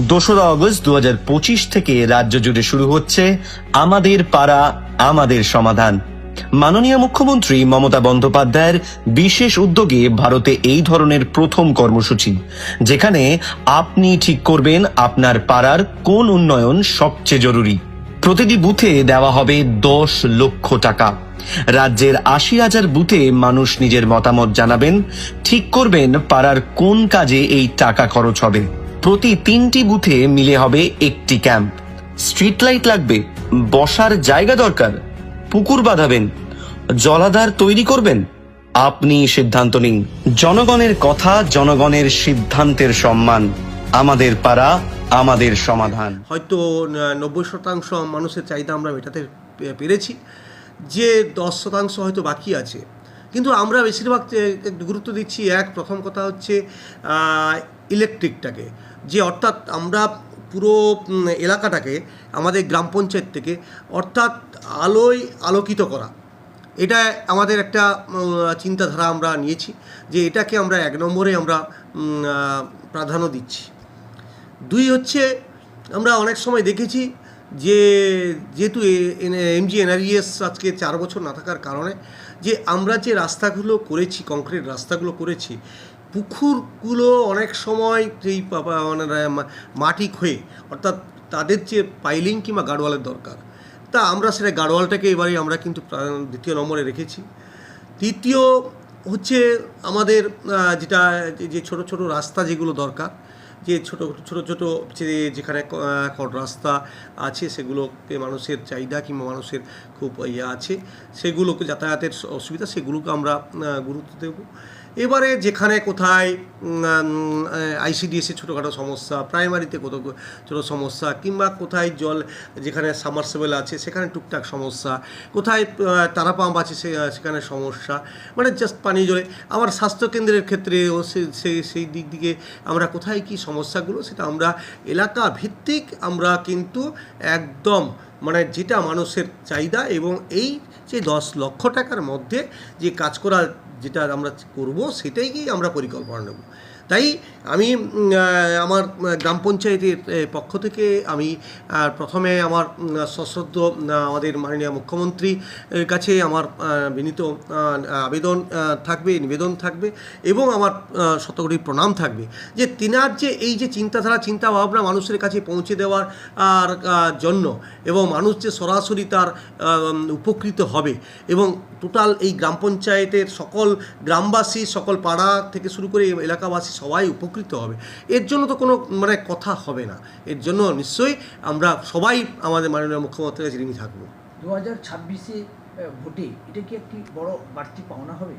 দোসরা আগস্ট দু থেকে রাজ্য জুড়ে শুরু হচ্ছে আমাদের পাড়া, আমাদের সমাধান। মাননীয় মুখ্যমন্ত্রী মমতা বন্দ্যোপাধ্যায়ের বিশেষ উদ্যোগে ভারতে এই ধরনের প্রথম কর্মসূচি, যেখানে আপনি ঠিক করবেন আপনার পাড়ার কোন উন্নয়ন সবচেয়ে জরুরি। প্রতিটি বুথে দেওয়া হবে দশ লক্ষ টাকা। রাজ্যের আশি হাজার বুথে মানুষ নিজের মতামত জানাবেন, ঠিক করবেন পাড়ার কোন কাজে এই টাকা খরচ হবে। প্রতি তিনটি বুথে মিলে হবে একটি ক্যাম্প। স্ট্রিট লাইট লাগবে, বসার জায়গা দরকার, পুকুর বাঁধাবেন, জলাধার তৈরি করবেন, আপনি সিদ্ধান্ত নিন। জনগণের কথা, জনগণের সিদ্ধান্তের সম্মান, আমাদের পাড়া, আমাদের সমাধান। হয়তো নব্বই শতাংশ মানুষের চাহিদা আমরা মেটাতে পেরেছি, যে দশ শতাংশ হয়তো বাকি আছে। কিন্তু আমরা বেশিরভাগ গুরুত্ব দিচ্ছি এক, প্রথম কথা হচ্ছে ইলেকট্রিকটাকে। যে অর্থাৎ আমরা পুরো এলাকাটাকে, আমাদের গ্রাম পঞ্চায়েত থেকে অর্থাৎ আলোয় আলোকিত করা। এটা আমাদের একটা চিন্তাধারা আমরা নিয়েছি যে এটাকে আমরা এক নম্বরে আমরা প্রাধান্য দিচ্ছি। দুই হচ্ছে, আমরা অনেক সময় দেখেছি যে, যেহেতু এমজি এনআরইএস আজকে চার বছর না থাকার কারণে, যে আমরা যে রাস্তাগুলো করেছি, কংক্রিট রাস্তাগুলো করেছি পুকুরগুলো অনেক সময় যেই মানে মাটি ক্ষয়ে, অর্থাৎ তাদের যে পাইলিং কিংবা গাডওয়ালের দরকার, তা আমরা সেটা গাডওয়ালটাকে এবারে আমরা কিন্তু দ্বিতীয় নম্বরে রেখেছি। তৃতীয় হচ্ছে আমাদের যেটা, যে- ছোট ছোট রাস্তা যেগুলো দরকার, যে ছোট ছোট ছোট যে, যেখানে রাস্তা আছে সেগুলোকে মানুষের চাহিদা কিংবা মানুষের খুব ইয়ে আছে, সেগুলোকে যাতায়াতের অসুবিধা, সেগুলোকে আমরা গুরুত্ব দেব। এবারে যেখানে কোথায় আইসিডিএসের ছোটোখাটো সমস্যা প্রাইমারিতে কত ছোটো সমস্যা, কিংবা কোথায় জল যেখানে সামারসেবেল আছে, সেখানে টুকটাক সমস্যা, কোথায় তারা পাম্প আছে সেখানে সমস্যা মানে জাস্ট পানীয় জলে। আমার স্বাস্থ্যকেন্দ্রের ক্ষেত্রেও সেই সেই দিক দিকে আমরা কোথায় কি সমস্যাগুলো, সেটা আমরা এলাকা ভিত্তিক আমরা কিন্তু একদম মানে যেটা মানুষের চাহিদা এবং এই যে দশ লক্ষ টাকার মধ্যে যে কাজ করা যেটা আমরা করব সেটাইকেই আমরা পরিকল্পনা নেব। তাই আমি আমার গ্রাম পঞ্চায়েতের পক্ষ থেকে আমি প্রথমে আমার সশ্রদ্ধ আমাদের মাননীয় মুখ্যমন্ত্রী কাছে আমার বিনীত আবেদন থাকবে, নিবেদন থাকবে এবং আমার শতকোটি প্রণাম থাকবে যে তিনার যে এই যে চিন্তাধারা চিন্তা ভাবনা মানুষের কাছে পৌঁছে দেওয়ার জন্য এবং মানুষ যে সরাসরি তার উপকৃত হবে এবং টোটাল এই গ্রাম পঞ্চায়েতের সকল গ্রামবাসী, সকল পাড়া থেকে শুরু করে এলাকাবাসী সবাই উপকৃত হবে। এর জন্য তো কোনো মানে কথা হবে না। এর জন্য নিশ্চয়ই আমরা সবাই আমাদের মাননীয় মুখ্যমন্ত্রীর কাছে ঋণী থাকব। দু হাজার ছাব্বিশে ভোটে এটা কি একটি বড় বাড়তি পাওনা হবে?